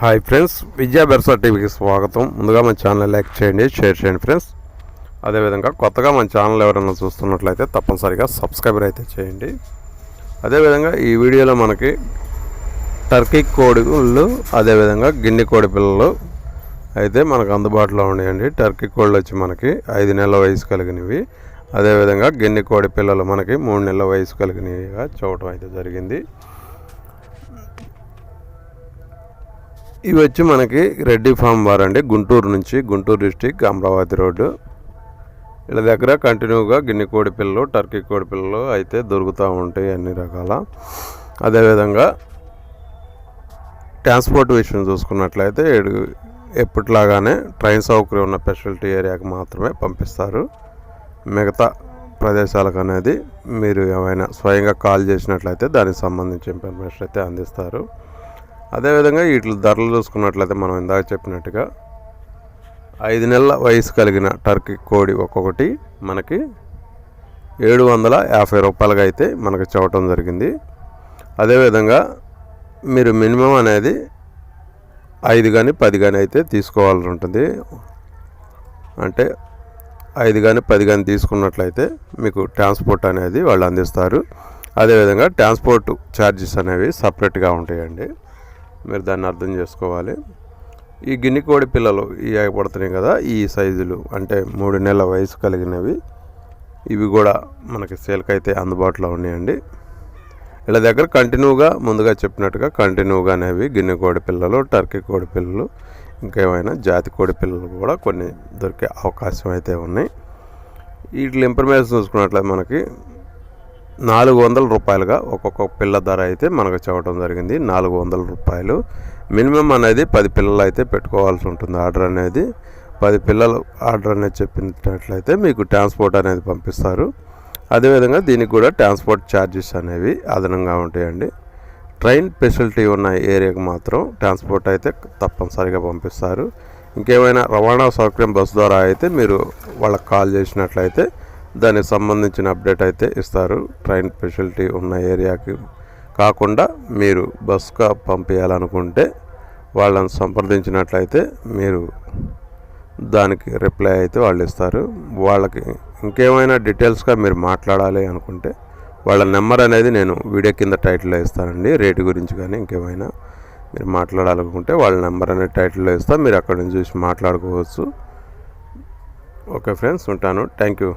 Hi friends విద్యా బెర్సా టీవీకి స్వాగతం. ముందుగా మన ఛానల్ లైక్ చేయండి షేర్ చేయండి ఫ్రెండ్స్ అదేవిధంగా కొత్తగా మన ఛానల్ ఎవరైనా చూస్తున్నట్లయితే తప్పనిసరిగా సబ్స్క్రైబర్ అయితే చేయండి. అదేవిధంగా ఈ వీడియోలో మనకి టర్కీ కోడిలు అదేవిధంగా గిన్నె కోడి పిల్లలు అయితే మనకు అందుబాటులో ఉన్నాయండి. టర్కీ కోళ్ళు వచ్చి మనకి ఐదు నెలల వయసు కలిగినవి. అదేవిధంగా గిన్నె కోడి పిల్లలు మనకి మూడు నెలల వయసు కలిగినవిగా చూడటం అయితే జరిగింది. ఇవి వచ్చి మనకి రెడ్డి ఫామ్ వారు అండి. గుంటూరు నుంచి గుంటూరు డిస్టిక్ అమరావతి రోడ్డు. వీళ్ళ దగ్గర కంటిన్యూగా గిన్నె కోడి పిల్లలు టర్కీ కోడి పిల్లలు అయితే దొరుకుతూ ఉంటాయి అన్ని రకాల. అదేవిధంగా ట్రాన్స్పోర్ట్ విషయం చూసుకున్నట్లయితే ఎప్పటిలాగానే ట్రైన్ సౌకర్యం ఉన్న స్పెషాలిటీ ఏరియాకి మాత్రమే పంపిస్తారు. మిగతా ప్రదేశాలకు అనేది మీరు ఏమైనా స్వయంగా కాల్ చేసినట్లయితే దానికి సంబంధించిన ఇన్ఫర్మేషన్ అయితే అందిస్తారు. అదేవిధంగా వీటి ధరలు చూసుకున్నట్లయితే మనం ఇందాక చెప్పినట్టుగా ఐదు నెలల వయసు కలిగిన టర్కీ కోడి ఒక్కొక్కటి మనకి ఏడు వందల యాభై రూపాయలుగా అయితే మనకి చూడటం జరిగింది. అదేవిధంగా మీరు మినిమం అనేది ఐదు కానీ పది కానీ అయితే తీసుకోవాల్సి ఉంటుంది. అంటే ఐదు కానీ పది కానీ తీసుకున్నట్లయితే మీకు ట్రాన్స్పోర్ట్ అనేది వాళ్ళు అందిస్తారు. అదేవిధంగా ట్రాన్స్పోర్ట్ ఛార్జెస్ అనేవి సపరేట్గా ఉంటాయండి. మీరు దాన్ని అర్థం చేసుకోవాలి. ఈ గిన్నె కోడి పిల్లలు ఇవి పడుతున్నాయి కదా ఈ సైజులు అంటే మూడు నెలల వయసు కలిగినవి. ఇవి కూడా మనకి సేల్కి అయితే అందుబాటులో ఉన్నాయండి. ఇలా దగ్గర కంటిన్యూగా ముందుగా చెప్పినట్టుగా కంటిన్యూగా అనేవి గిన్నె కోడి పిల్లలు టర్కీ కోడి పిల్లలు ఇంకేమైనా జాతి కోడి పిల్లలు కూడా కొన్ని దొరికే అవకాశం అయితే ఉన్నాయి. వీటి ఇన్ఫర్మేషన్ చూసుకున్నట్లయితే మనకి నాలుగు వందల రూపాయలుగా ఒక్కొక్క పిల్ల ధర అయితే మనకు చెప్పడం జరిగింది. నాలుగు వందల రూపాయలు. మినిమం అనేది పది పిల్లలు అయితే పెట్టుకోవాల్సి ఉంటుంది ఆర్డర్ అనేది. పది పిల్లలు ఆర్డర్ అనేది చెప్పినట్లయితే మీకు ట్రాన్స్పోర్ట్ అనేది పంపిస్తారు. అదేవిధంగా దీనికి కూడా ట్రాన్స్పోర్ట్ ఛార్జెస్ అనేవి అదనంగా ఉంటాయండి. ట్రైన్ ఫెసిలిటీ ఉన్న ఏరియాకి మాత్రం ట్రాన్స్పోర్ట్ అయితే తప్పనిసరిగా పంపిస్తారు. ఇంకేమైనా రవాణా సౌకర్యం బస్సు ద్వారా అయితే మీరు వాళ్ళకి కాల్ చేసినట్లయితే దానికి సంబంధించిన అప్డేట్ అయితే ఇస్తారు. ట్రైన్ ఫెసిలిటీ ఉన్న ఏరియాకి కాకుండా మీరు బస్గా పంపించాలనుకుంటే వాళ్ళని సంప్రదించినట్లయితే మీరు దానికి రిప్లై అయితే వాళ్ళు ఇస్తారు. వాళ్ళకి ఇంకేమైనా డీటెయిల్స్గా మీరు మాట్లాడాలి అనుకుంటే వాళ్ళ నెంబర్ అనేది నేను వీడియో కింద టైటిల్లో ఇస్తానండి. రేటు గురించి కానీ ఇంకేమైనా మీరు మాట్లాడాలనుకుంటే వాళ్ళ నెంబర్ అనేది టైటిల్లో ఇస్తా. మీరు అక్కడ నుంచి చూసి మాట్లాడుకోవచ్చు. ఓకే ఫ్రెండ్స్ ఉంటాను. Thank you.